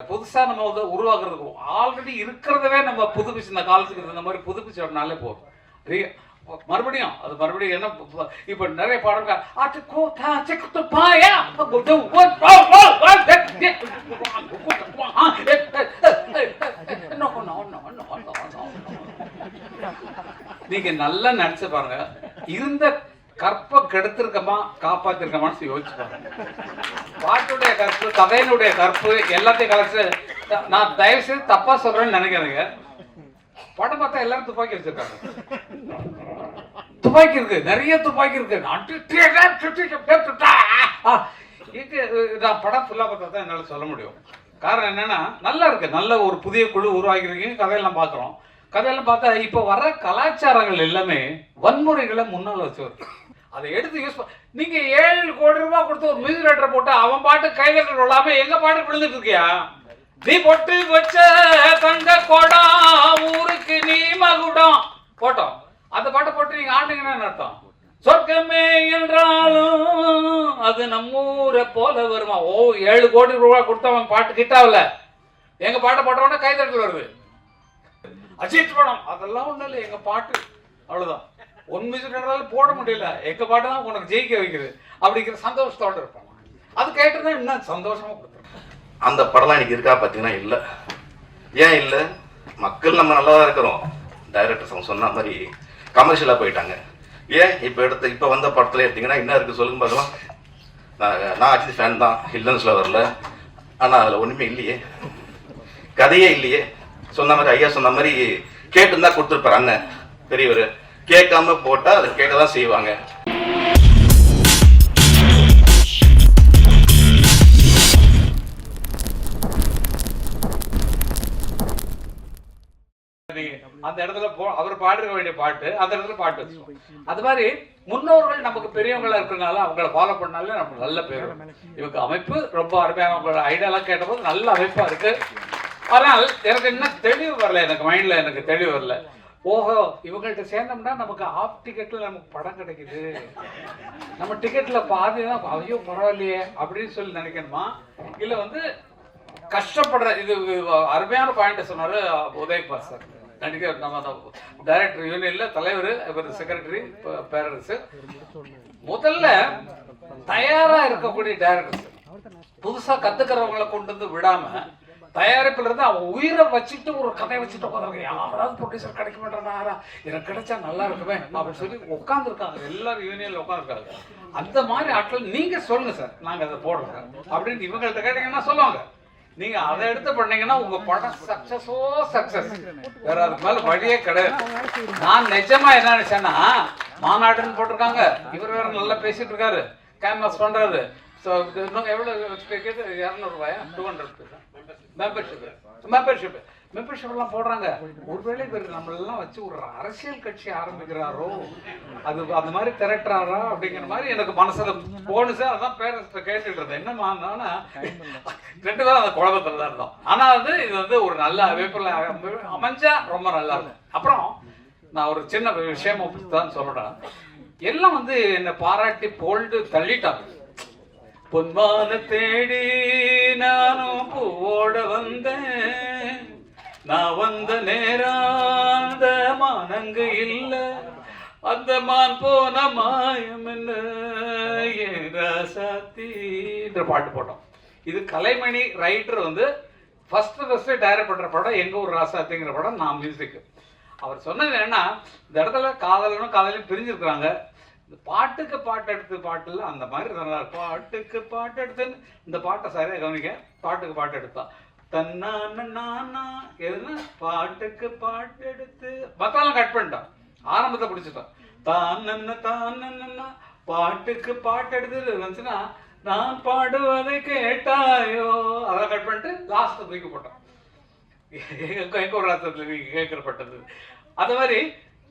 புதுசா நம்ம வந்து உருவாக்குறதுக்கு ஆல்ரெடி இருக்கிறதவே நம்ம புதுப்பிச்சு இந்த காலத்துக்கு இந்த மாதிரி புதுப்பிச்சோம்னாலே போதும் மறுபடியும் அது மறுபடியும் என்ன இப்ப நிறைய பாடல்கள் ஆட்டு பாயா குட்டு ஓ- ஓ- ஓ- ஓ- நீங்க நல்லா நினைச்சு பாருங்க இருந்த கற்பை கெடுத்திருக்கமா காப்பாத்திருக்கமான்னு யோசிச்சு பாருங்க. பாட்டுடைய கற்பு கதையினுடைய கற்பு எல்லாத்தையும் கலச்சு நான் தயவு செய்து தப்பா சொல்றேன்னு நினைக்கிறேங்க படம் பார்த்தா எல்லாரும் துப்பாக்கி வச்சிருக்காங்க. துப்பாக்கி இருக்கு நிறைய துப்பாக்கி இருக்கு. நான் படம் ஃபுல்லா பார்த்தா தான் என்னால சொல்ல முடியும். காரணம் என்னன்னா நல்லா இருக்கு. நல்ல ஒரு புதிய குழு உருவாக்கிருக்கீங்க கதையெல்லாம் பார்க்குறோம். கதையெல்லாம் பார்த்தா இப்போ வர கலாச்சாரங்கள் எல்லாமே வன்முறைகளை முன்னால் வச்சு வருது. அதை எடுத்து யூஸ் நீங்க ஏழு கோடி ரூபாய் கொடுத்து ஒரு மியூசிக் ரைட்டரை போட்டு அவன் பாட்டு கைகள் விழாம எங்க பாட்டு விழுந்துட்டு இருக்கியா? நீ பொட்டு வச்ச தங்க கோடம் ஊருக்கு நீ மகுடம். போட்டோம். அந்த பாட்டை போட்டு நீங்க ஆண்டுங்கன்னா என்ன அர்த்தம்? சொர்க்கமே என்றாலும் அது நம்ம ஊரை போல வருமா? ஓ ஏழு கோடி ரூபாய் கொடுத்தவன் பாட்டு கிட்டாவில்ல எங்க பாட்டை போட்டவன கைதட்டல் வருது. அஜித் படம் அதெல்லாம் ஒன்றும் இல்லை எங்க பாட்டு. அவ்வளவுதான். ஒன் மியூசிக் போட முடியல. எங்க பாட்டு தான் உனக்கு ஜெயிக்க வைக்குது? அப்படிங்கிற சந்தோஷத்தோட இருப்பாங்க அது கேட்டுதான் இன்னும் சந்தோஷமா கொடுத்துருப்பான் அந்த படம்லாம் எனக்கு இருக்கா பார்த்தீங்கன்னா இல்லை. ஏன் இல்லை? மக்கள் நம்ம நல்லா தான் இருக்கிறோம். டைரக்டர்ஸ் அவங்க சொன்ன மாதிரி கமர்ஷியலாக போயிட்டாங்க. ஏன் இப்போ எடுத்த இப்போ வந்த படத்தில் எடுத்தீங்கன்னா என்ன இருக்குது சொல்லுங்க பார்க்கலாம் நான் நான் அஜித் ஃபேன் தான். இல்லைன்னு சொல்ல வரல. ஆனால் அதில் ஒன்றுமே இல்லையே. கதையே இல்லையே. சொன்ன மாதிரி ஐயா சொன்ன மாதிரி கேட்டுருந்தா கொடுத்துருப்பாரு அண்ணன் பெரியவர். கேட்காம போட்டால் அதை கேட்க தான் செய்வாங்க. அந்த இடத்துல போ அவர் பாடிருக்க வேண்டிய பாட்டு அந்த இடத்துல பாட்டு அது மாதிரி முன்னோர்கள் நமக்கு பெரியவங்களா இருக்கிறனால அவங்கள ஃபாலோ பண்ணாலே நமக்கு நல்ல பேர். இவங்க அமைப்பு ரொம்ப அருமையாக அவங்களோட ஐடியாலாம் கேட்டபோது நல்ல அமைப்பா இருக்கு. ஆனால் எனக்கு என்ன தெளிவு வரல எனக்கு மைண்ட்ல எனக்கு தெளிவு வரல. ஓஹோ இவங்கள்ட்ட சேர்ந்தோம்னா நமக்கு ஆஃப் டிக்கெட்ல நமக்கு படம் கிடைக்குது. நம்ம டிக்கெட்ல பாதி தான் ஐயோ பரவாயில்லையே அப்படின்னு சொல்லி நினைக்கணுமா? இல்ல வந்து கஷ்டப்படுற இது அருமையான பாயிண்ட் சொன்னாரு உதயகுமார் சார். நடிகர் நம்ம டைரக்டர் யூனியன்ல தலைவர் இவர் செக்ரட்டரி பேரரசு. முதல்ல தயாரா இருக்கக்கூடிய டைரக்டர்ஸ் புதுசா கத்துக்கிறவங்களை கொண்டு வந்து விடாம தயாரிப்புல இருந்து அவன் உயிரை வச்சுட்டு ஒரு கதையை வச்சுட்டு உட்காந்து யாராவது ப்ரொடியூசர் கிடைக்க மாட்டாரா எனக்கு கிடைச்சா நல்லா இருக்குமே அப்படின்னு சொல்லி உட்காந்துருக்காங்க எல்லாரும் யூனியன்ல உட்காந்துருக்காங்க அந்த மாதிரி ஆட்கள் நீங்க சொல்லுங்க சார். நாங்க அதை போடுறோம் அப்படின்னு இவங்கள்ட்ட கேட்டீங்கன்னா சொல்லுவாங்க. நீங்க அதை எடுத்து பண்ணீங்கன்னா உங்க படம் சக்சஸோ சக்சஸ் வேற அதுக்கு மேல வழியே கிடையாது. நான் நிஜமா என்ன நினைச்சேன்னா மாநாடுன்னு போட்டிருக்காங்க. இவர் வேற நல்லா பேசிட்டு இருக்காரு. கேன்வாஸ் பண்றாரு. ஸோ இன்னும் எவ்வளவு கேட்குது இரநூறுபாயா two hundred membership membership membership எல்லாம் போடுறாங்க. ஒருவேளை இவர் நம்மளெல்லாம் வச்சு ஒரு அரசியல் கட்சி ஆரம்பிக்கிறாரோ அது அந்த மாதிரி திரட்டுறாரா அப்படிங்கிற மாதிரி எனக்கு மனசுல போனுச்சு அதான் பேரண்ட்ஸ் கேட்டுட்டு இருந்தேன். என்னமா நானா ரெண்டு பேரும் அந்த குழப்பத்துல தான் இருந்தோம். ஆனா வந்து இது வந்து ஒரு நல்ல அமைப்புல அமைஞ்சா ரொம்ப நல்லா இருக்கும். அப்புறம் நான் ஒரு சின்ன விஷயம் தான் சொல்றேன். எல்லாம் வந்து என்னை பாராட்டி போல்டு தள்ளிட்டாங்க. பொன்வான தேடி நானும் பூவோட வந்தேன். நான் வந்த நேரம் அந்த மானங்கு இல்ல. அந்த மான் போன மாயம் என்ன? ஏன் ராசாத்தின்ற பாட்டு போட்டோம். இது கலைமணி ரைட்டர் வந்து ஃபர்ஸ்ட் ஃபர்ஸ்ட் டைரக்ட் பண்ற படம் எங்க ஊர் ராசாத்திங்கிற படம் நான் மியூசிக் அவர் சொன்னது என்னன்னா இந்த இடத்துல காதலனும் காதலையும் பிரிஞ்சிருக்கிறாங்க. இந்த பாட்டுக்கு பாட்டு எடுத்து பாட்டுல அந்த மாதிரி நல்லா பாட்டுக்கு பாட்டு எடுத்துன்னு இந்த பாட்டை சரியாக கவனிக்க பாட்டுக்கு பாட்டு எடுத்தா தன்னான நானா எதுனா பாட்டுக்கு பாட்டு எடுத்து பத்தாலும் கட் பண்ணிட்டான் ஆரம்பத்தை பிடிச்சிட்டான் தான் தான் பாட்டுக்கு பாட்டு எடுத்து வந்துச்சுன்னா நான் பாடுவதை கேட்டாயோ அதை கட் பண்ணிட்டு லாஸ்ட் தூக்கி போட்டான் எங்க ஒரு ராத்திரத்தில் கேட்கப்பட்டது. அது மாதிரி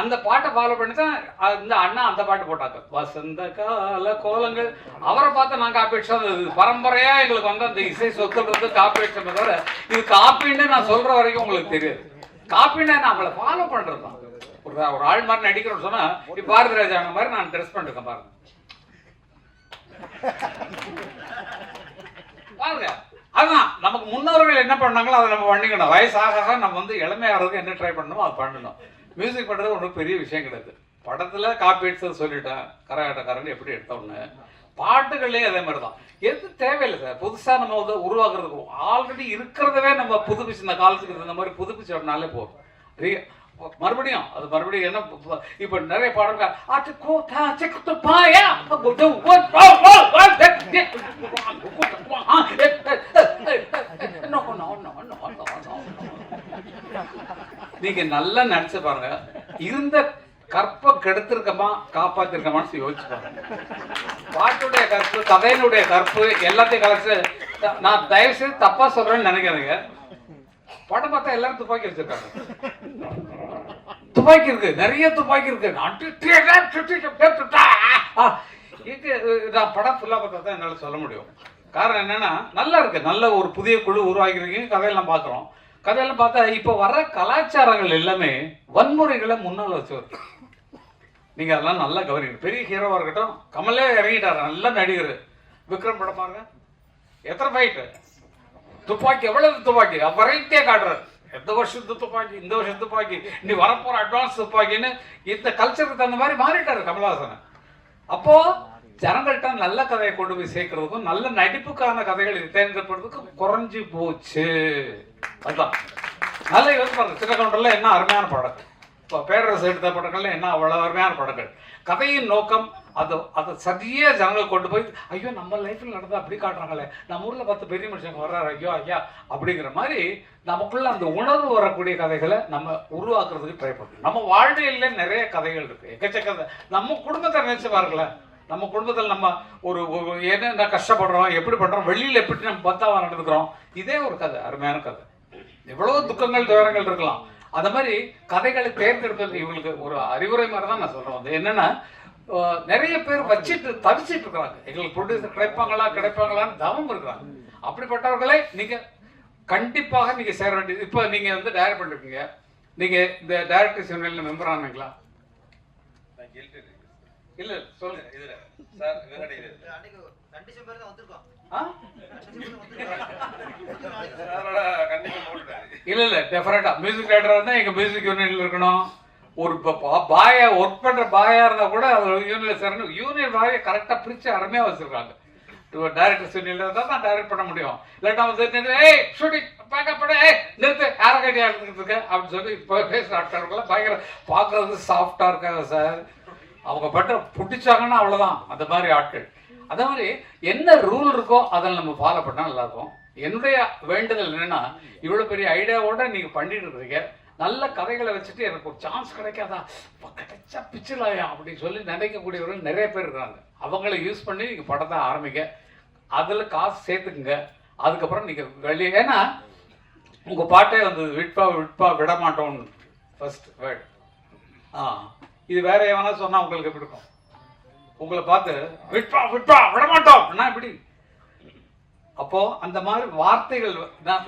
அந்த பாட்டை ஃபாலோ பண்ணி தான் இந்த அண்ணா அந்த பாட்டு போட்டாங்க. வசந்த கால கோலங்கள். அவரை பார்த்து நான் காப்பி அடிச்சோம் பரம்பரையா எங்களுக்கு வந்து அந்த இசை சொத்துன்றது காப்பி அடிச்சதை தவிர இது காப்பின்னு நான் சொல்ற வரைக்கும் உங்களுக்கு தெரியாது. காப்பின்னா நான் அவளை ஃபாலோ பண்றது தான். ஒரு ஒரு ஆள் மாதிரி நடிக்கிறோம்னு சொன்னா இப்ப பாரதி ராஜா மாதிரி நான் ட்ரெஸ் பண்ணிருக்கேன் பாருங்க. பாருங்க அதுதான் நமக்கு முன்னோர்கள் என்ன பண்ணாங்களோ அதை நம்ம பண்ணிக்கணும். வயசாக ஆக நம்ம வந்து இளமையாகிறதுக்கு என்ன ட்ரை பண்ணணுமோ அதை பண்ணணும். மியூசிக் பண்ணுறது ஒன்றும் பெரிய விஷயம் கிடையாது படத்தில் காப்பி சொல்லிட்டேன் கரகாட்டக்காரன் எப்படி எடுத்தோன்னு பாட்டுகள்லேயும் அதே மாதிரி தான் எது தேவையில்லை சார் புதுசாக நம்ம வந்து உருவாக்குறதுக்கு ஆல்ரெடி இருக்கிறதவே நம்ம புதுப்பிச்சு இந்த காலத்துக்கு இந்த மாதிரி புதுப்பிச்சோம்னாலே போதும் மறுபடியும் அது மறுபடியும் என்ன இப்ப- நிறைய பாடல்கள் அட்டு கோட்டா செக்குத்து பாயா குட்டு ஓ- ஓ- ஓ- ஓ- நீங்க நல்லா நடிச்சு பாருங்க. இருந்த கற்பை கெடுத்திருக்கமா காப்பாத்திருக்கமான்னு யோசிச்சு பாருங்க. பாட்டுடைய கற்பு கதையினுடைய கற்பு எல்லாத்தையும் கலச்சு நான் தயவு செய்து தப்பா சொல்றேன்னு நினைக்கிறேங்க படம் பார்த்தா எல்லாரும் துப்பாக்கி வச்சிருக்காங்க. துப்பாக்கி இருக்கு நிறைய துப்பாக்கி இருக்கு. இது நான் படம் ஃபுல்லா பார்த்தா தான் என்னால சொல்ல முடியும். காரணம் என்னன்னா நல்லா இருக்கு. நல்ல ஒரு புதிய குழு உருவாகிருக்கீங்க கதையெல்லாம் பார்க்குறோம். கதையெல்லாம் பார்த்தா இப்போ வர்ற கலாச்சாரங்கள் எல்லாமே வன்முறைகளை முன்னால் வச்சு வருது நீங்க அதெல்லாம் நல்லா கவனிக்கணும். பெரிய ஹீரோவாக இருக்கட்டும் கமலே இறங்கிட்டாரு. நல்ல நடிகர். விக்ரம் படம் பாருங்க. எத்தனை ஃபைட்டு துப்பாக்கி எவ்வளவு துப்பாக்கி? வெரைட்டியா காட்டுறாரு. எந்த வருஷத்து துப்பாக்கி இந்த வருஷத்து துப்பாக்கி? நீ வரப்போற அட்வான்ஸ் துப்பாக்கின்னு இந்த கல்ச்சருக்கு தகுந்த மாதிரி மாறிட்டாரு கமலஹாசன். அப்போ ஜனங்கள்கிட்ட நல்ல கதையை கொண்டு போய் சேர்க்கறதுக்கும் நல்ல நடிப்புக்கான கதைகள் தேர்ந்தெடுப்பதற்கும் குறைஞ்சு போச்சு. அதுதான். நல்ல யோசிச்சு பாருங்க. சின்னக்கவுண்டர்ல என்ன அருமையான படங்கள். இப்போ பேரரசு எடுத்த படங்கள்ல என்ன அவ்வளவு அருமையான படங்கள். கதையின் நோக்கம் அது அதை சரியா ஜனங்கள் கொண்டு போய் ஐயோ நம்ம லைஃப்ல நடந்தா அப்படி காட்டுறாங்களே. நம்ம ஊர்ல பத்து பெரிய மனுஷங்க வர்றாரு. ஐயோ ஐயா அப்படிங்கிற மாதிரி நமக்குள்ள அந்த உணர்வு வரக்கூடிய கதைகளை நம்ம உருவாக்குறதுக்கு ட்ரை பண்ணணும் நம்ம வாழ்வியல்ல நிறைய கதைகள் இருக்கு. எக்கச்சக்க நம்ம குடும்பத்தை நினைச்சு பாருங்களேன். நம்ம குடும்பத்தில் நம்ம ஒரு என்ன என்னென்ன கஷ்டப்படுறோம் எப்படி பண்ணுறோம் வெளியில் எப்படி நம்ம பத்தாவாக நடந்துக்கிறோம் இதே ஒரு கதை அருமையான கதை. எவ்வளோ துக்கங்கள் துயரங்கள் இருக்கலாம். அந்த மாதிரி கதைகளை தேர்ந்தெடுப்பது இவங்களுக்கு ஒரு அறிவுரை மாதிரி தான் நான் சொல்கிறேன் அது என்னென்னா நிறைய பேர் வச்சுட்டு தவிச்சிட்டு இருக்கிறாங்க. எங்களுக்கு ப்ரொடியூசர் கிடைப்பாங்களா கிடைப்பாங்களான்னு தவம் இருக்கிறாங்க. அப்படிப்பட்டவர்களே நீங்கள் கண்டிப்பாக நீங்கள் சேர வேண்டியது. இப்போ நீங்கள் வந்து டைரக்ட் பண்ணிருக்கீங்க. நீங்கள் இந்த டைரக்டர் சென்னையில் மெம்பர் ஆனீங்களா? இல்ல சொல்லுங்க இதுல. தான்? கண்டிப்பா இல்ல இல்ல டெஃபரட்டா மியூசிக் டைரக்டர் வந்து எங்க மியூசிக் யூனியன்ல இருக்கணும். ஒரு பாயா ஒர்க் பண்ற பாயா இருந்தா கூட அது யூனியன்ல சேரணும். யூனியன் பாயை கரெக்டா பிரிச்சு அருமையா வச்சிருக்காங்க. டைரக்டர் யூனியன்ல இருந்தா தான் டைரக்ட் பண்ண முடியும். இல்லாட்டா வந்து ஏய் ஷூட்டிங் பேக்கப் பண்ண ஏய் நிறுத்து யார கட்டி எடுத்துக்கிட்டு இருக்க. அப்படின்னு சொல்லி இப்போ பேசுற ஆட்கள் பயங்கர பார்க்கறது சாஃப்டா இருக்காங்க சார். அவங்க பட்ட பிடிச்சாங்கன்னா அவ்வளோதான் அந்த மாதிரி ஆட்கள். அதே மாதிரி என்ன ரூல் இருக்கோ அதை நம்ம ஃபாலோ பண்ணால் நல்லாயிருக்கும். என்னுடைய வேண்டுதல் என்னென்னா இவ்வளோ பெரிய ஐடியாவோட நீங்கள் பண்ணிட்டு இருக்கீங்க நல்ல கதைகளை வச்சுட்டு எனக்கு ஒரு சான்ஸ் கிடைக்காதா? அப்ப கிடைச்சா பிச்சிலாயா? அப்படின்னு சொல்லி நினைக்கக்கூடியவர்கள் நிறைய பேர் இருக்காங்க. அவங்கள யூஸ் பண்ணி நீங்கள் படத்தை ஆரம்பிங்க. அதில் காசு சேர்த்துக்குங்க. அதுக்கப்புறம் நீங்கள் வெளியே ஏன்னா உங்கள் பாட்டே வந்து விட்பா விட்பா விட மாட்டோம்னு ஃபர்ஸ்ட் வேர்ட் ஆ. இது வேற எவனா சொன்னா உங்களுக்கு எப்படி இருக்கும்? உங்களை பார்த்து விட்பா விட்பா விட மாட்டோம் என்ன இப்படி அப்போ அந்த மாதிரி வார்த்தைகள் நான்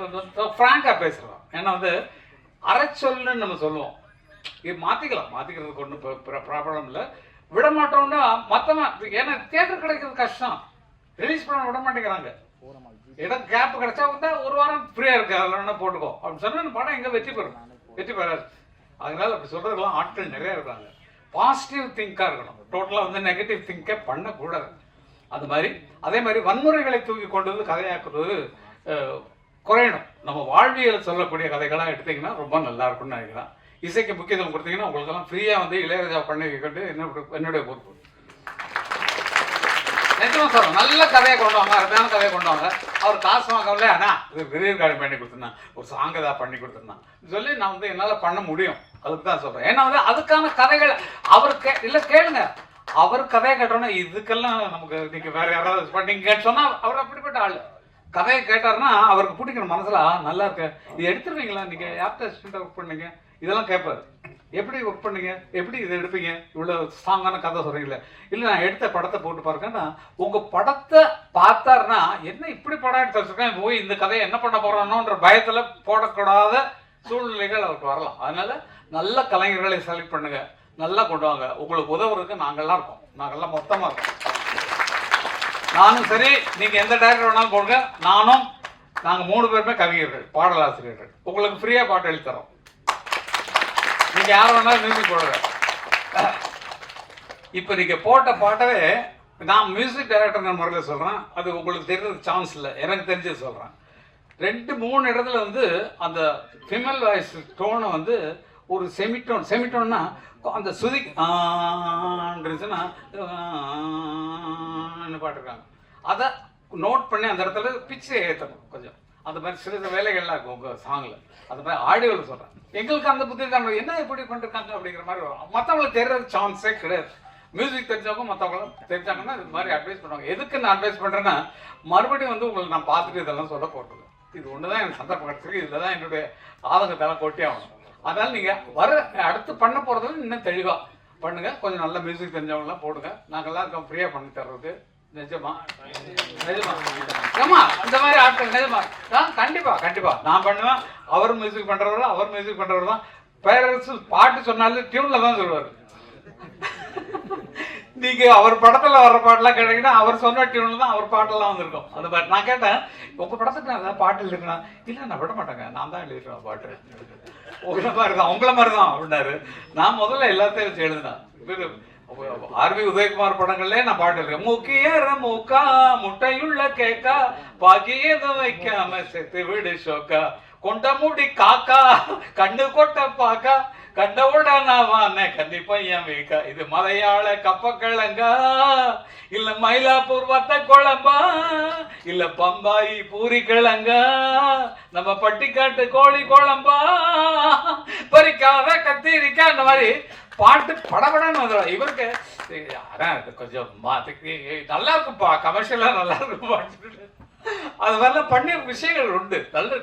ஃப்ராங்கா பேசுறோம் ஏன்னா வந்து அரைச்சொல்னு நம்ம சொல்லுவோம். இது மாத்திக்கலாம். மாத்திக்கிறதுக்கு ஒன்றும் ப்ராப்ளம் இல்லை. விட மாட்டோம்னா ஏன்னா தேட்டர் கிடைக்கிறது கஷ்டம். ரிலீஸ் பண்ண விட மாட்டேங்கிறாங்க. இடம் கேப் கிடைச்சா வந்து ஒரு வாரம் ஃப்ரீயா இருக்கு. அதில் வேணா போட்டுக்கோ. அப்படின்னு சொன்னா படம் எங்க வெற்றி பெறும்? வெற்றி பெறாது. அதனால அப்படி சொல்றதுக்கெல்லாம் ஆட்கள் நிறைய இருக்காங்க. பாசிட்டிவ் திங்காக இருக்கணும். டோட்டலாக வந்து நெகட்டிவ் திங்கை பண்ணக்கூடாது. அது மாதிரி அதே மாதிரி வன்முறைகளை தூக்கி கொண்டு வந்து கதையாக்குறது குறையணும். நம்ம வாழ்வியல் சொல்லக்கூடிய கதைகளாக எடுத்தீங்கன்னா ரொம்ப நல்லா இருக்கும்னு நினைக்கிறேன். இசைக்கு முக்கியத்துவம் கொடுத்தீங்கன்னா உங்களுக்கெல்லாம் ஃப்ரீயாக வந்து இளையராஜா பண்ணி கேட்டு என்ன என்னுடைய பொறுப்பு. நிஜமா சார் நல்ல கதையை கொண்டு வாங்க. அருமையான கதையை கொண்டு வாங்க. அவர் காசு வாங்கல ஆனா இது விரியர் கார்டு பண்ணி கொடுத்துருந்தான். ஒரு சாங் ஏதாவது பண்ணி கொடுத்துருந்தான். சொல்லி நான் வந்து என்னால் பண்ண முடியும். அதுக்கு தான் சொல்கிறேன் ஏன்னா வந்து அதுக்கான கதைகள் அவர் கே இல்லை கேளுங்க. அவர் கதையை கேட்டோன்னா இதுக்கெல்லாம் நமக்கு நீங்கள் வேற யாராவது பண்ணி கேட்டு சொன்னால் அவர் அப்படிப்பட்ட ஆள். கதையை கேட்டாருன்னா அவருக்கு பிடிக்கணும் மனசில். நல்லா இருக்கு இது எடுத்துருவீங்களா? நீங்கள் யார்கிட்ட அசிஸ்டண்டா ஒர்க் பண்ணீங்க? இதெல்லாம் கேட்பாரு எப்படி ஒர்க் பண்ணீங்க? எப்படி இதை எடுப்பீங்க? இவ்வளோ ஸ்ட்ராங்கான கதை சொல்றீங்களே இல்லை நான் எடுத்த படத்தை போட்டு பாருங்கன்னா உங்கள் படத்தை பார்த்தாருன்னா என்ன இப்படி படம் எடுத்து வச்சுருக்கேன்? போய் இந்த கதையை என்ன பண்ண போகிறானோன்ற பயத்தில் போடக்கூடாத சூழ்நிலைகள் அவருக்கு வரலாம். அதனால் நல்ல கலைஞர்களை செலக்ட் பண்ணுங்கள் நல்லா கொண்டு வாங்க. உங்களுக்கு உதவுறதுக்கு நாங்கள்லாம் இருக்கோம். நாங்கள்லாம் மொத்தமாக இருக்கோம். நானும் சரி நீங்கள் எந்த டேரக்டர் வேணாலும் போடுங்க. நானும் நாங்கள் மூணு பேருமே கவிஞர்கள் பாடலாசிரியர்கள். உங்களுக்கு ஃப்ரீயாக பாட்டு எழுதி தரோம் நீங்க யார் வேணாலும் மியூசிக் போடுங்க இப்போ நீங்க போட்ட பாட்டவே நான் மியூசிக் டைரக்டர் முறையில் சொல்கிறேன் அது உங்களுக்கு தெரிஞ்சது சான்ஸ் இல்லை எனக்கு தெரிஞ்சது சொல்கிறேன் ரெண்டு மூணு இடத்துல வந்து அந்த ஃபிமேல் வாய்ஸ் டோனை வந்து ஒரு செமிட்டோன் செமிட்டோன்னா அந்த சுதி ஆன்றதுன்னா பாட்டுருக்காங்க அதை நோட் பண்ணி அந்த இடத்துல பிச்சை ஏற்றணும் கொஞ்சம் அந்த மாதிரி சில சில வேலைகள்லாம் இருக்கும் உங்கள் சாங்கில் அந்த மாதிரி ஆடியோவில் சொல்கிறேன் எங்களுக்கு அந்த புத்தி தான் என்ன இப்படி பண்ணிருக்காங்க அப்படிங்கிற மாதிரி வரும். மற்றவங்களுக்கு தெரியற சான்ஸே கிடையாது. மியூசிக் தெரிஞ்சவங்க மற்றவங்களும் தெரிஞ்சாங்கன்னா இது மாதிரி அட்வைஸ் பண்ணுவாங்க. எதுக்கு நான் அட்வைஸ் பண்ணுறேன்னா மறுபடியும் வந்து உங்களை நான் பார்த்துட்டு இதெல்லாம் சொல்ல போகிறது இது ஒன்று தான் எனக்கு சந்தர்ப்பம் கிடச்சிருக்கு. இதில் தான் என்னுடைய ஆதங்கத்தெல்லாம் கொட்டி ஆகணும். அதனால் நீங்கள் வர அடுத்து பண்ண போகிறதுல இன்னும் தெளிவாக பண்ணுங்கள் கொஞ்சம் நல்ல மியூசிக் தெரிஞ்சவங்கலாம் போடுங்க. நாங்கெல்லாம் இருக்கோம் ஃப்ரீயாக பண்ணி தர்றது நிஜமா? நிஜமா. ஏமா அந்த மாதிரி ஆட்கள் நிஜமா? ஆ, கண்டிப்பா கண்டிப்பா. நான் பண்ணுவேன் அவர் மியூசிக் பண்றவர் தான், அவர் மியூசிக் பண்றவர் தான். பேரண்ட்ஸ் பாட்டு சொன்னாலும் டியூன்ல தான் சொல்லுவார். நீங்க அவர் படத்துல வர்ற பாட்டெல்லாம் கேட்டீங்கன்னா அவர் சொன்ன டியூன்ல தான் அவர் பாட்டெல்லாம் வந்திருக்கும். அந்த மாதிரி நான் கேட்டேன் உங்க படத்துக்கு நான் ஏதாவது பாட்டு எழுதுனா இல்ல நான் விட மாட்டேங்க. நான் தான் எழுதிடுவேன் பாட்டு. உங்களை மாதிரி தான் உங்களை மாதிரி தான் அப்படின்னாரு. நான் முதல்ல எல்லாத்தையும் வச்சு எழுதினேன். ஆர்வி உதயகுமார் படங்கள்ல நான் பாட்டு இருக்கேன் முக்கிய மூக்கா முட்டையுள்ள கேக்கா பாக்கி வைக்காம செத்து விடு ஷோக்கா கொண்ட மூடி காக்கா கண்ணு கொட்ட பாக்கா. கண்டவுட நான் கண்டிப்பா என் வீக்கா. இது மலையாள கப்பக்கிழங்கா? இல்ல மயிலாப்பூர் வத்த குழம்பா இல்ல பம்பாயி பூரி கிழங்கா? நம்ம பட்டிக்காட்டு கோழி குழம்பா? பறிக்காத கத்திரிக்கா அந்த மாதிரி பாட்டு படபடன்னு வந்துடும் இவருக்கு அதான் கொஞ்சம் மாத்துக்கு நல்லா இருக்கும்ப்பா கமர்ஷியலாக நல்லா இருக்கும் பாட்டு அது மாதிரிலாம் பண்ணிய விஷயங்கள் உண்டு. நல்ல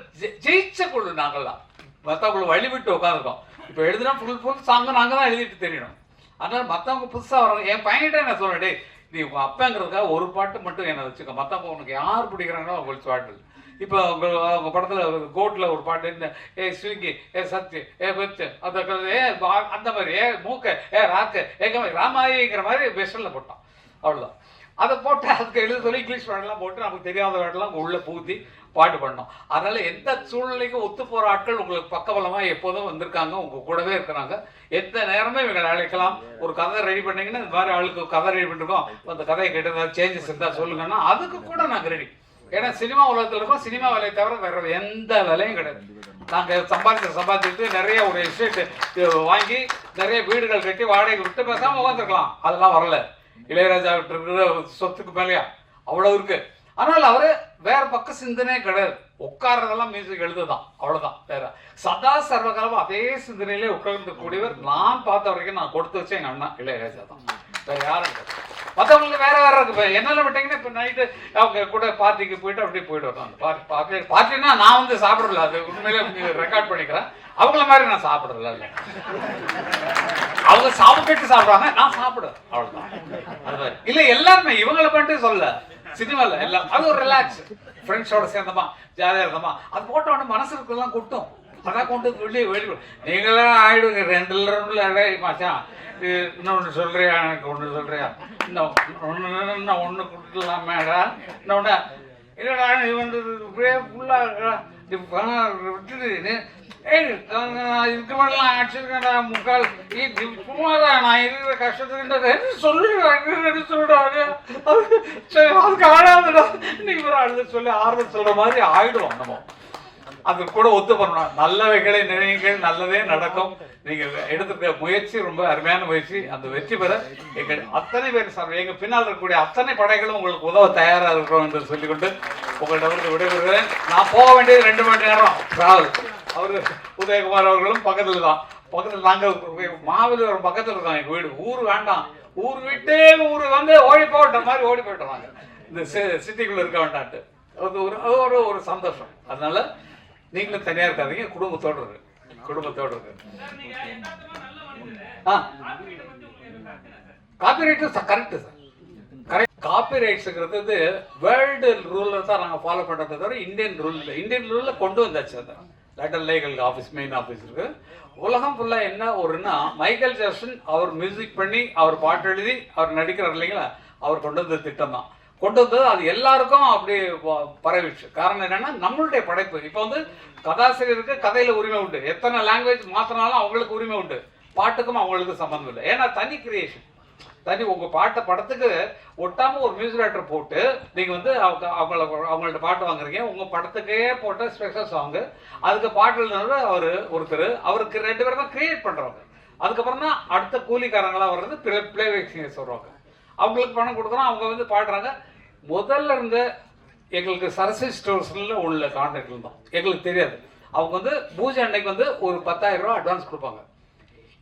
ஜெயிச்ச குழு நாங்கள்லாம். மற்றவங்களை வழிவிட்டு உட்காந்துருக்கோம் இப்போ எழுதுனா ஃபுல் ஃபுல் சாங்கும் நாங்கள் தான் எழுதிட்டு தெரியணும். அதனால் மற்றவங்க புதுசாக வர்றாங்க என் பையன்கிட்ட நான் சொல்றேன் நீ உங்க அப்பங்கிறதுக்காக ஒரு பாட்டு மட்டும் என்ன வச்சுக்க. மற்றவங்க உனக்கு யார் பிடிக்கிறாங்களோ அவங்களுக்கு பாட்டு இப்போ உங்கள் உங்கள் படத்தில் கோட்டில் ஒரு பாட்டு என்ன ஏ ஸ்விங்கி ஏ சத்து ஏ பெத்து அந்த ஏ அந்த மாதிரி ஏ மூக்க ஏ ராக்கு ஏங்க ராமாயிங்கிற மாதிரி வெஸ்டனில் போட்டான். அவ்வளோதான் அதை போட்டு அதுக்கு எழுத சொல்லி இங்கிலீஷ் வேர்டெல்லாம் போட்டு நமக்கு தெரியாத வேர்டெல்லாம் உள்ளே பூத்தி பாட்டு பண்ணோம் அதனால எந்த சூழ்நிலைக்கும் ஒத்து போற ஆட்கள் உங்களுக்கு பக்கபலமா எப்போதும் வந்திருக்காங்க உங்க கூடவே இருக்கிறாங்க. எந்த நேரமே இவங்களை அழைக்கலாம். ஒரு கதை ரெடி பண்ணீங்கன்னா இந்த மாதிரி ஆளுக்கு கதை ரெடி பண்ணிருக்கோம். அந்த கதையை கேட்டு ஏதாவது சேஞ்சஸ் இருந்தா சொல்லுங்கன்னா அதுக்கு கூட நாங்கள் ரெடி ஏன்னா சினிமா உலகத்துல இருக்கோம் சினிமா வேலையை தவிர வேற எந்த வேலையும் கிடையாது. நாங்க சம்பாதிச்சு சம்பாதிச்சுட்டு நிறைய ஒரு எஸ்டேட் வாங்கி நிறைய வீடுகள் கட்டி வாடகை விட்டு பேசாம உட்காந்துருக்கலாம் அதெல்லாம் வரல. இளையராஜா இருக்கிற சொத்துக்கு மேலயா? அவ்வளவு இருக்கு. ஆனால் அவர் வேற பக்க சிந்தனையே கிடையாது. உட்கார்றதெல்லாம் மியூசிக் எழுதுதான். அவ்வளோதான் வேற சதா சர்வகாலம் அதே சிந்தனையிலே உட்கார்ந்து கூடியவர் நான் பார்த்த வரைக்கும் நான் கொடுத்து வச்சேன் எங்க அண்ணா இளையராஜா தான். வேற யாரும் கிடையாது மற்றவங்களுக்கு வேற வேற இருக்கு. இப்போ என்னெல்லாம் விட்டீங்கன்னா இப்போ நைட்டு அவங்க கூட பார்ட்டிக்கு போயிட்டு அப்படியே போயிட்டு வருவாங்க. பார்ட்டி பார்ட்டி பார்ட்டினா நான் வந்து சாப்பிடல அது உண்மையிலே ரெக்கார்ட் பண்ணிக்கிறேன். அவங்கள மாதிரி நான் சாப்பிடல இல்லை. அவங்க சாப்பிட்டு சாப்பிட்றாங்க நான் சாப்பிடுவேன். அவ்வளோதான் அது மாதிரி. இல்லை எல்லாருமே இவங்களை பண்ணிட்டு சொல்ல சினிமால எல்லாம் அது ஒரு ரிலாக்ஸ் ஃப்ரெண்ட்ஸோட சேர்ந்தமா ஜாலியா இருந்தோமா. அது போட்ட உடனே மனசு இருக்கலாம் கொட்டும். அதான் கொண்டு வெளியே வெளியே நீங்களாம் ஆயிடுங்க ரெண்டு ரெண்டுல அடே மச்சான். இன்னொன்று சொல்றியா எனக்கு ஒன்று சொல்றியா? இன்னும் ஒன்று ஒன்று ஒன்று கொடுக்கலாமேடா இன்னொன்று இல்லைடா நீ வந்து இப்படியே ஃபுல்லாக விட்டுடு நீ- நான் இதுக்கு மேலாம் அடிச்சிருக்கேன்டா முக்கால் இ- இது சும்மாதான் நான் இருக்கிற கஷ்டத்துக்கு சொல்லுடா சொல்லுடா சரி அதுக்கு ஆடாதுடா நீ ஒரு அழுது சொல்லி ஆறுதல் சொல்ற மாதிரி ஆயிடுவோம் நம்ம அது கூட ஒத்து பண்ணணும் நல்லவைகளை நினைவுகள் நல்லதே நடக்கும் நீங்க எடுத்துக்க முயற்சி ரொம்ப அருமையான முயற்சி அந்த வெற்றி பெற எங்கள் அத்தனை பேர் சார் எங்க பின்னால் இருக்கக்கூடிய அத்தனை படைகளும் உங்களுக்கு உதவ தயாரா இருக்கிறோம் என்று சொல்லிக்கொண்டு உங்கள்கிட்ட வந்து விடைபெறுகிறேன் நான் போக வேண்டியது ரெண்டு மணி நேரம் டிராவல் அவர் உதயகுமார் அவர்களும் பக்கத்துல தான். பக்கத்துல நாங்க மாவட்டம் பக்கத்துல இருக்கோம் எங்க வீடு. ஊர் வேண்டாம். ஊர் விட்டே ஊர் வந்து ஓடி போட்ட மாதிரி ஓடி போயிட்டோம் இந்த சி- சிட்டிக்குள்ள இருக்க வேண்டான்ட்டு. அது ஒரு ஒரு ஒரு சந்தோஷம். அதனால நீங்களும் தனியா இருக்காதீங்க. குடும்பத்தோட இருக்கு குடும்பத்தோடு இருக்கு ஆ. Copyright correct sir correct copy ரைட்ஸுங்கிறது வந்து வேர்ல்டு ரூலில் தான் நாங்கள் ஃபாலோ பண்ணுறதை தவிர இந்தியன் ரூல் இந்தியன் ரூலில் கொண்டு வந்தாச்சு அந்த லெட்டர் எங்களுக்கு ஆஃபீஸ் மெயின் ஆஃபீஸ் இருக்கு. உலகம் ஃபுல்லாக என்ன ஒருன்னா மைக்கேல் ஜாக்சன் அவர் மியூசிக் பண்ணி அவர் பாட்டு எழுதி அவர் நடிக்கிறார் இல்லைங்களா? அவர் கொண்டு வந்த திட்டம் தான் கொண்டு வந்தது அது எல்லாருக்கும் அப்படி ப- காரணம் என்னென்னா நம்மளுடைய படைப்பு. இப்போ வந்து கதாசிரியருக்கு கதையில் உரிமை உண்டு. எத்தனை லாங்குவேஜ் மாற்றினாலும் அவங்களுக்கு உரிமை உண்டு. பாட்டுக்கும் அவங்களுக்கு சம்மந்தம் இல்லை. ஏன்னா தனி கிரியேஷன் தனி உங்க பாட்டை படத்துக்கு ஒட்டாம ஒரு மியூசிக் டைரக்டர் போட்டு நீங்க வந்து அவங்க அவங்கள அவங்கள்ட்ட பாட்டு வாங்குறீங்க. உங்க படத்துக்கே போட்ட ஸ்பெஷல் சாங் அதுக்கு பாட்டு அவர் ஒருத்தர். அவருக்கு ரெண்டு பேரும் தான் கிரியேட் பண்றவங்க. அதுக்கப்புறம் தான் அடுத்த கூலிக்காரங்களா வர்றது பிளே பிளேபேக் சிங்கர்ஸ் வருவாங்க. அவங்களுக்கு பணம் கொடுக்குறோம் அவங்க வந்து பாடுறாங்க. முதல்ல இருந்து எங்களுக்கு சரஸ்வதி ஸ்டோர்ஸ்ல உள்ள கான்டாக்ட் இருந்தோம் எங்களுக்கு தெரியாது. அவங்க வந்து பூஜை அன்னைக்கு வந்து ஒரு பத்தாயிரம் ரூபா அட்வான்ஸ் கொடுப்பாங்க.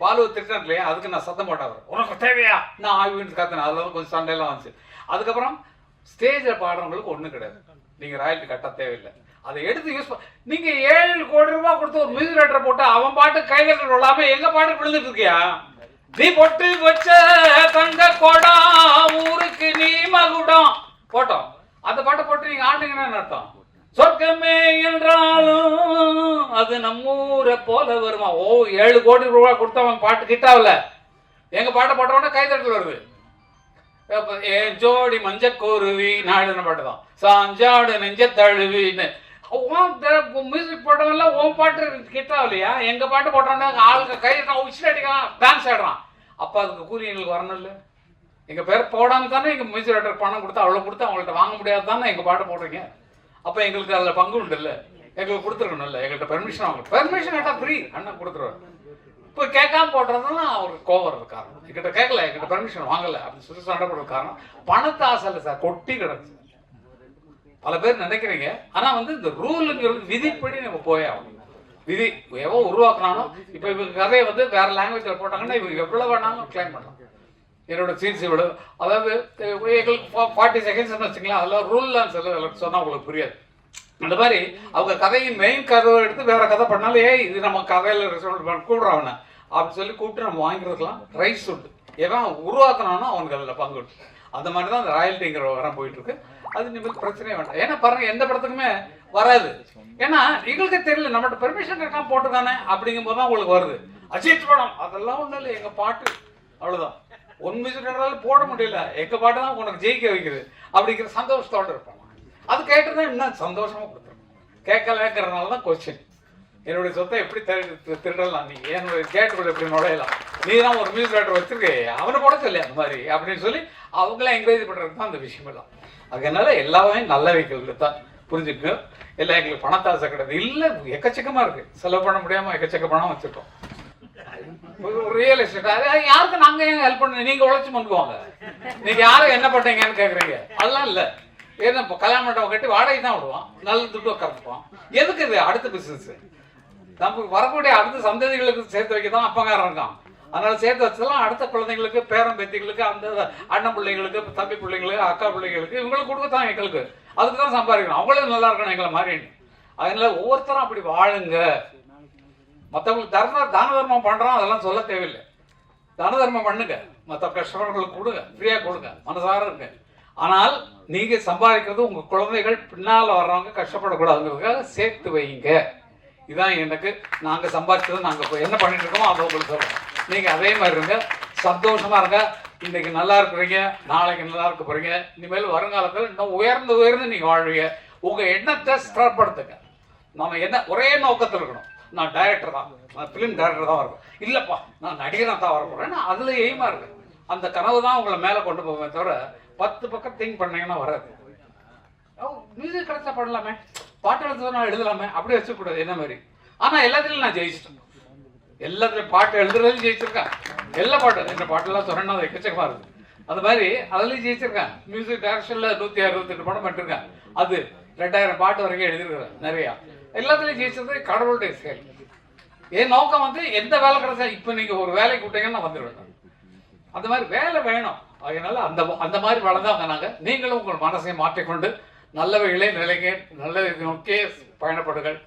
பாலு திட்டினார் இல்லையா? அதுக்கு நான் சத்தம் போட்டார் உனக்கு தேவையா? நான் ஆய்வுன்னு கத்தினேன் அதில் கொஞ்சம் சண்டையெல்லாம் வந்துச்சு. அதுக்கப்புறம் ஸ்டேஜில் பாடுறவங்களுக்கு ஒன்றும் கிடையாது. நீங்கள் ராயல்ட்டி கட்ட தேவையில்லை. அதை எடுத்து யூஸ் பண்ண நீங்க ஏழு கோடி ரூபாய் கொடுத்து ஒரு மியூசிக் ரைட்டர் போட்டு அவன் பாட்டு கைகள் விழாம எங்க பாட்டு விழுந்துட்டு இருக்கியா? நீ பொட்டு வச்ச தங்க கொடம் ஊருக்கு நீ மகுடம். போட்டோம். அந்த பாட்டை போட்டு நீங்க ஆண்டீங்கன்னு அர்த்தம்? சொர்க்கமே என்றாலும் அது நம்மூரை போல வருமா? ஓ ஏழு கோடி ரூபாய் கொடுத்தவன் பாட்டு கிட்டாவில். எங்க பாட்டை போட்டவன கைதட்டல் வருது. என் ஜோடி மஞ்சக்கோருவி நாடுன பாட்டு தான் சாஞ்சாடு நெஞ்ச தழுவின்னு. மியூசிக் போட்டவன்ல உன் பாட்டு கிட்டாவில்லையா எங்க பாட்டு போட்டோன்னா ஆளுங்க கை உச்சில் அடிக்கலாம் டான்ஸ் ஆடுறான். அப்போ அதுக்கு கூலி எங்களுக்கு வரணும் இல்லை. எங்கள் பேர் போடாமல் தானே எங்கள் மியூசிக் டைரக்டர் பணம் கொடுத்து அவ்வளோ கொடுத்து அவங்கள்ட்ட வாங்க முடியாது தானே எங்கள் பாட்டு போடுறீங்க அப்ப எங்களுக்கு அதுல பங்கு உண்டு இல்ல எங்களுக்கு கொடுத்துருக்கணும் இல்ல எங்கள்கிட்ட பெர்மிஷன் அவங்க பெர்மிஷன் கேட்டா ஃப்ரீ அண்ணன் கொடுத்துருவாரு. இப்போ கேட்காம போடுறதுலாம் அவருக்கு கோவம் வர்றது காரணம். எங்கிட்ட கேட்கல. எங்கிட்ட பெர்மிஷன் வாங்கல. அப்படின்னு சொல்லி சண்டை போடுறது காரணம். பணத்தை ஆசை இல்லை சார் கொட்டி கிடக்கு. பல பேர் நினைக்கிறீங்க. ஆனா வந்து இந்த ரூலுங்கிறது விதிப்படி நம்ம போயே ஆகணும். விதி எவோ உருவாக்குனாலும் இப்போ இவங்க கதையை வந்து வேற லாங்குவேஜில் போட்டாங்கன்னா இவங்க எவ்வளோ வேணாலும் கிளைம் பண்ணலாம். என்னோட சீட்ஸ் இவ்வளவு அதாவது எங்களுக்கு ஃபார்ட்டி செகண்ட்ஸ்னு வச்சுக்கலாம் அதெல்லாம் ரூல்லாம் சொல்ல சொன்னால் உங்களுக்கு புரியாது. அந்த மாதிரி அவங்க கதையின் மெயின் கதவை எடுத்து வேற கதை பண்ணாலும் இது நம்ம கதையில ரிசல்ட் கூடுறோம் அவனை. அப்படின்னு சொல்லி கூப்பிட்டு நம்ம வாங்கிக்கிறதுலாம் ரைஸ் உண்டு. எவன் உருவாக்கினானோ அவனுக்கு அதில் பங்கு உண்டு. அந்த மாதிரி தான் அந்த ராயல்ட்டிங்கிற வரம் போயிட்டு இருக்கு அது நிமித்து பிரச்சனையே வேண்டாம். ஏன்னா பாருங்க எந்த படத்துக்குமே வராது. ஏன்னா எங்களுக்கு தெரியல நம்மகிட்ட பெர்மிஷன் இருக்கான் போட்டுதானே அப்படிங்கும் போது தான் உங்களுக்கு வருது. அஜித் படம் அதெல்லாம் ஒன்றும் இல்லை எங்கள் பாட்டு. அவ்வளோதான் ஒன் மியூசிக் போட முடியல. எக்க பாட்டு தான் உனக்கு ஜெயிக்க வைக்குது. அப்படிங்கிற சந்தோஷத்தோட இருப்பாங்க. அது கேட்டுதான் இன்னும் சந்தோஷமா கொடுத்துருக்கோம் கேட்கலங்கிறதுனால தான் கொஸ்டின் என்னுடைய சொத்தை எப்படி திரு- திருடலாம் நீ? என்னுடைய கேட்டுக்குள்ள எப்படி நுழையலாம்? நீ தான் ஒரு மியூசிக் டேரக்டர் வச்சிருக்க. அவனை போட சொல்லி அந்த மாதிரி அப்படின்னு சொல்லி அவங்கள என்கரேஜ் பண்றது தான் அந்த விஷயம் எல்லாம். அதனால எல்லாமே நல்ல வைக்கிறது தான். புரிஞ்சுக்கோ? இல்லை எங்களுக்கு பணத்தாசை கிடையாது. இல்லை எக்கச்சக்கமா இருக்கு. செலவு பண்ண முடியாம எக்கச்சக்க பணம் வச்சுருக்கோம். ரியல் எஸ்டேட் அது யாருக்கு நாங்க ஏன் ஹெல்ப் பண்ண நீங்க உழைச்சி பண்ணுவாங்க நீங்க யாரும் என்ன பண்றீங்கன்னு கேக்குறீங்க. அதெல்லாம் இல்ல. ஏன்னா இப்போ கல்யாண மண்டபம் கட்டி வாடகை தான் விடுவான் நல்ல துட்டு உட்காந்துப்பான் எதுக்கு இது அடுத்த பிசினஸ் நமக்கு வரக்கூடிய அடுத்த சந்ததிகளுக்கு சேர்த்து வைக்க தான் அப்பங்காரம் இருக்கான் அதனால சேர்த்து வச்சதெல்லாம் அடுத்த குழந்தைங்களுக்கு பேரன் பேத்திகளுக்கு அந்த அண்ணன் பிள்ளைங்களுக்கு தம்பி பிள்ளைங்களுக்கு அக்கா பிள்ளைங்களுக்கு இவங்களுக்கு கொடுக்கத்தான் எங்களுக்கு. அதுக்கு தான் சம்பாதிக்கணும். அவங்களும் நல்லா இருக்கணும் எங்களை மாதிரி. அதனால ஒவ்வொருத்தரும் அப்படி வாழுங்க. மற்றவங்களுக்கு தர்ம தான தர்மம் பண்ணுறோம் அதெல்லாம் சொல்ல தேவையில்லை. தான தர்மம் பண்ணுங்க. மற்ற கஷ்டப்படுறவங்களுக்கு கொடுங்க. ஃப்ரீயாக கொடுங்க. மனசார இருங்க. ஆனால் நீங்கள் சம்பாதிக்கிறது உங்கள் குழந்தைகள் பின்னால் வர்றவங்க கஷ்டப்படக்கூடாதுங்கிறதுக்காக சேர்த்து வைங்க. இதான் எனக்கு நாங்கள் சம்பாதிச்சது நாங்கள் இப்போ என்ன பண்ணிட்டு இருக்கோமோ அதை உங்களுக்கு சொல்கிறோம் நீங்கள் அதே மாதிரி இருங்க. சந்தோஷமாக இருங்க. இன்றைக்கி நல்லா இருக்கிறீங்க. நாளைக்கு நல்லா இருக்க போகிறீங்க இனிமேல் வருங்காலத்தில் இன்னும் உயர்ந்து உயர்ந்து நீங்கள் வாழ்வீங்க. உங்கள் எண்ணத்தை ஸ்திரப்படுத்துங்க. நம்ம என்ன ஒரே நோக்கத்தில் இருக்கணும். நான் டைரக்டர் தான். நான் ஃபிலிம் டைரக்டர் தான் வரணும் இல்லைப்பா நான் நடிகராக தான் வர போகிறேன் அதில் எய்மாக இருக்கு அந்த கனவு தான் உங்களை மேலே கொண்டு போவேன் தவிர பத்து பக்கம் திங்க் பண்ணீங்கன்னா வராது. மியூசிக் கிடைச்சா பண்ணலாமே பாட்டு எழுதுனா எழுதலாமே. அப்படி வச்சுக்கூடாது என்ன மாதிரி. ஆனால் எல்லாத்துலயும் நான் ஜெயிச்சிட்டேன். எல்லாத்துலயும் பாட்டு எழுதுறதுலையும் ஜெயிச்சிருக்கேன். எல்லா பாட்டு இந்த பாட்டெல்லாம் சொன்னா அது எக்கச்சக்கமா அது மாதிரி அதுலேயும் ஜெயிச்சிருக்கேன். மியூசிக் டைரக்ஷனில் நூற்றி அறுபத்தெட்டு படம் பண்ணிருக்கேன். அது ரெண்டாயிரம் பாட்டு வரைக்கும் எழுதிருக்கிறேன் நிறையா. எல்லாத்துலேயும் ஜெயிச்சது கடவுளுடைய செயல். என் நோக்கம் வந்து எந்த வேலை கிடைச்சா இப்போ நீங்கள் ஒரு வேலைக்கு விட்டீங்கன்னா நான் வந்துடுவேன் அந்த மாதிரி வேலை வேணும். அதனால அந்த அந்த மாதிரி வளர்ந்தாங்க நாங்கள் நீங்களும் உங்கள் மனசை மாற்றிக்கொண்டு நல்லவைகளே நிலைங்க நல்ல நோக்கியே பயணப்படுங்கள்.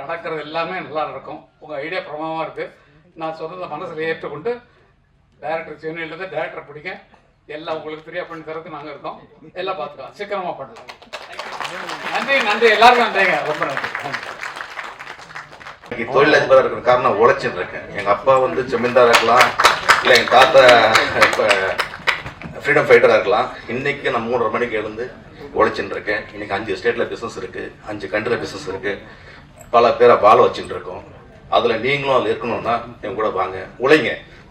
நடக்கிறது எல்லாமே நல்லா நடக்கும். உங்கள் ஐடியா பிரமாதமா இருக்குது நான் சொன்னதை மனசில் ஏற்றுக்கொண்டு டேரக்டர் சென்னையிலேருந்து டேரக்டர் பிடிக்க எல்லாம் உங்களுக்கு ஃப்ரீயாக பண்ணி தரதுக்கு நாங்கள் இருக்கோம். எல்லாம் பார்த்துக்கலாம். சீக்கிரமாக பண்ணலாம். நன்றி நன்றி. எல்லாருக்கும் நன்றிங்க. ரொம்ப நன்றி. தொழில் அதிபராக இருக்கிற காரணம் உழைச்சிட்டு இருக்கேன். எங்க அப்பா வந்து ஜமீன்தாரா இருக்கலாம் இல்லை எங்க தாத்தா இப்போ ஃப்ரீடம் ஃபைட்டராக இருக்கலாம். இன்னைக்கு நான் மூன்றரை மணிக்கு எழுந்து உழைச்சிட்டு இருக்கேன். இன்னைக்கு அஞ்சு ஸ்டேட்ல பிசினஸ் இருக்கு அஞ்சு கண்ட்ரில பிசினஸ் இருக்கு. பல பேரை வாழ வச்சுட்டு இருக்கோம். அதுல நீங்களும் அதுல இருக்கணும்னா என் கூட வாங்க. உழைங்க.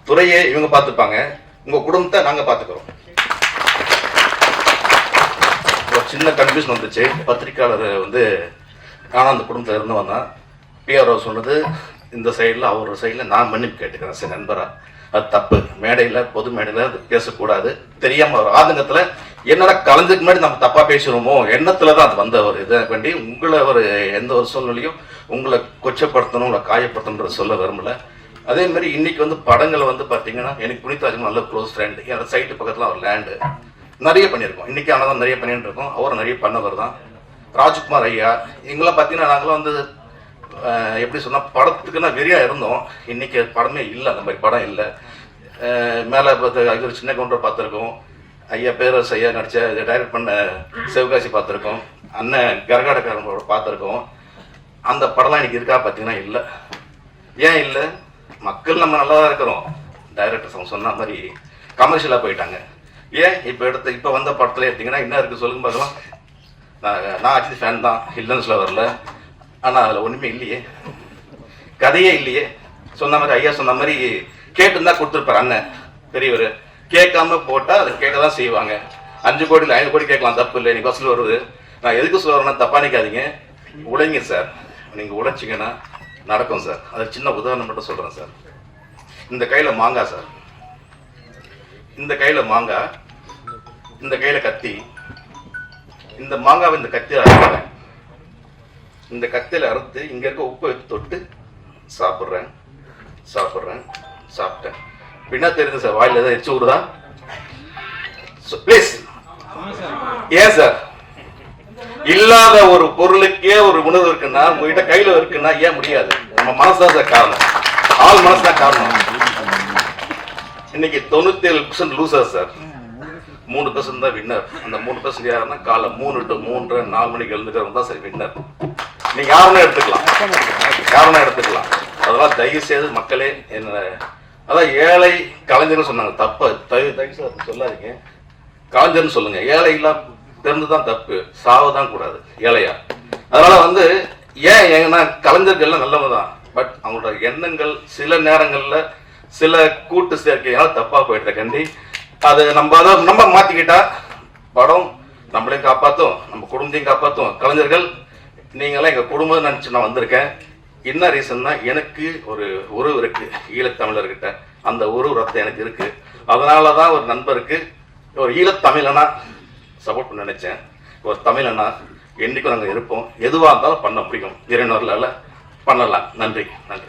துறையை இவங்க பார்த்துப்பாங்க. உங்க குடும்பத்தை நாங்க பார்த்துக்குறோம் ஒரு சின்ன கன்ஃபியூஷன் வந்துச்சு. பத்திரிக்கையாளர் வந்து நானும் அந்த குடும்பத்தில் இருந்தவன் தான் பிஆர்ஓ சொன்னது இந்த சைடில் அவர் சைடில் நான் மன்னிப்பு கேட்டுக்கிறேன் சரி நண்பரா. அது தப்பு. மேடையில் பொது மேடையில் அது பேசக்கூடாது. தெரியாம ஒரு ஆதங்கத்தில் என்னடா கலந்துக்கு முன்னாடி நம்ம தப்பா பேசுறோமோ எண்ணத்துல தான் அது வந்த ஒரு இதை. வேண்டி உங்களை ஒரு எந்த ஒரு சூழ்நிலையும் உங்களை கொச்சப்படுத்தணும் உங்களை காயப்படுத்தணுன்ற சொல்ல விரும்பல. அதே மாதிரி இன்னைக்கு வந்து படங்கள் வந்து பார்த்தீங்கன்னா எனக்கு புனிதாஜ் நல்ல க்ளோஸ் ஃப்ரெண்டு என் சைட்டு பக்கத்தில் அவர் லேண்டு நிறைய பண்ணியிருக்கோம். இன்னைக்கு ஆனால் தான் நிறைய பண்ணிட்டு இருக்கோம். அவர் நிறைய பண்ணவர் தான். ராஜ்குமார் ஐயா எங்களாம் பார்த்தீங்கன்னா நாங்களாம் வந்து எப்படி சொன்னால் படத்துக்குன்னா வெறியாக இருந்தோம். இன்னைக்கு படமே இல்லை அந்த மாதிரி படம் இல்லை. மேலே பார்த்து இவர் சின்ன கவுண்டர் பார்த்துருக்கோம். ஐயா பேரரசு ஐயா நடித்த டைரக்ட் பண்ண சிவகாசி பார்த்துருக்கோம். அண்ணன் கரகாடக்காரங்களோட பார்த்துருக்கோம். அந்த படம்லாம் இன்னைக்கு இருக்கா பார்த்தீங்கன்னா இல்லை. ஏன் இல்லை? மக்கள் நம்ம நல்லா தான் இருக்கிறோம். டைரக்டர்ஸ் அவங்க சொன்ன மாதிரி கமர்ஷியலாக போயிட்டாங்க. ஏன் இப்போ எடுத்த இப்போ வந்த படத்தில் எடுத்தீங்கன்னா என்ன இருக்குது சொல்லுங்க பார்க்கலாம் நான் நான் அஜித் ஃபேன் தான் இல்லைன்னு சொல்ல வரல. ஆனால் அதில் ஒன்றுமே இல்லையே. கதையே இல்லையே. சொன்ன மாதிரி ஐயா சொன்ன மாதிரி கேட்டுருந்தா கொடுத்துருப்பாரு அண்ணன் பெரியவர். கேட்காம போட்டால் அதை கேட்க தான் செய்வாங்க. அஞ்சு கோடியில் ஐந்து கோடி கேட்கலாம் தப்பு இல்லை இன்னைக்கு வசூல் வருது. நான் எதுக்கு சொல்ல வரேன்னா தப்பா நிற்காதீங்க உழைங்க சார். நீங்கள் உழைச்சிங்கன்னா நடக்கும் சார். அது சின்ன உதாரணம் மட்டும் சொல்கிறேன் சார். இந்த கையில் மாங்காய் சார். இந்த கையில் மாங்காய் இந்த கையில் கத்தி இந்த மாங்காவை இந்த கத்தியில் அறுத்துறேன் இந்த கத்தியில் அறுத்து இங்கே இருக்க உப்பை எடுத்து தொட்டு சாப்பிட்றேன். சாப்பிட்றேன். சாப்பிட்டேன். பின்னா தெரியுது சார் வாயில் ஏதாவது எரிச்சு விடுதா ப்ளீஸ் ஏன் சார் இல்லாத ஒரு பொருளுக்கே ஒரு உணர்வு இருக்குன்னா உங்ககிட்ட கையில இருக்குன்னா ஏன் முடியாது? நம்ம மனசு தான் சார் காரணம். ஆள் மனசு தான் காரணம். இன்னைக்கு தொண்ணூத்தி ஏழு பர்சன்ட் லூசர் சார் மூணு பர்சன்ட் தான் வின்னர் அந்த மூணு பர்சன்ட் யாருன்னா காலை மூணு டு மூன்று நாலு மணிக்கு எழுந்துக்கிறவங்க தான் சரி வின்னர் நீங்க யாருன்னா எடுத்துக்கலாம். யாருன்னா எடுத்துக்கலாம். அதெல்லாம் தயவு செய்து மக்களே என்ன அதான் ஏழை கலைஞர்னு சொன்னாங்க. தப்பு தயவு தயவு செய்து சொல்லாதீங்க. கலைஞர்னு சொல்லுங்க. ஏழை எல்லாம் பிறந்துதான் தப்பு. சாவு தான் கூடாது. ஏழையா. அதனால வந்து ஏன் ஏன்னா கலைஞர்கள்லாம் நல்லவங்க தான். பட் அவங்களோட எண்ணங்கள் சில நேரங்களில் சில கூட்டு சேர்க்கையால் தப்பா போயிட்ட கண்டி. அது நம்ம அதை நம்ம மாத்திக்கிட்டா படம் நம்மளையும் காப்பாத்தும் நம்ம குடும்பத்தையும் காப்பாத்தும். கலைஞர்கள் நீங்களாம் எங்க குடும்பம் நினைச்சு நான் வந்திருக்கேன். என்ன ரீசன்னா எனக்கு ஒரு உறவு இருக்கு ஈழத்தமிழர்கிட்ட. அந்த உறவு ரத்தம் எனக்கு இருக்கு. அதனால தான் ஒரு நண்பருக்கு ஒரு ஈழத்தமிழனா சப்போர்ட் பண்ண நினைச்சேன். ஒரு தமிழனா என்றைக்கும் நாங்கள் இருப்போம். எதுவாக இருந்தாலும் பண்ண முடியும். இறைநூறுல பண்ணலாம். நன்றி. நன்றி.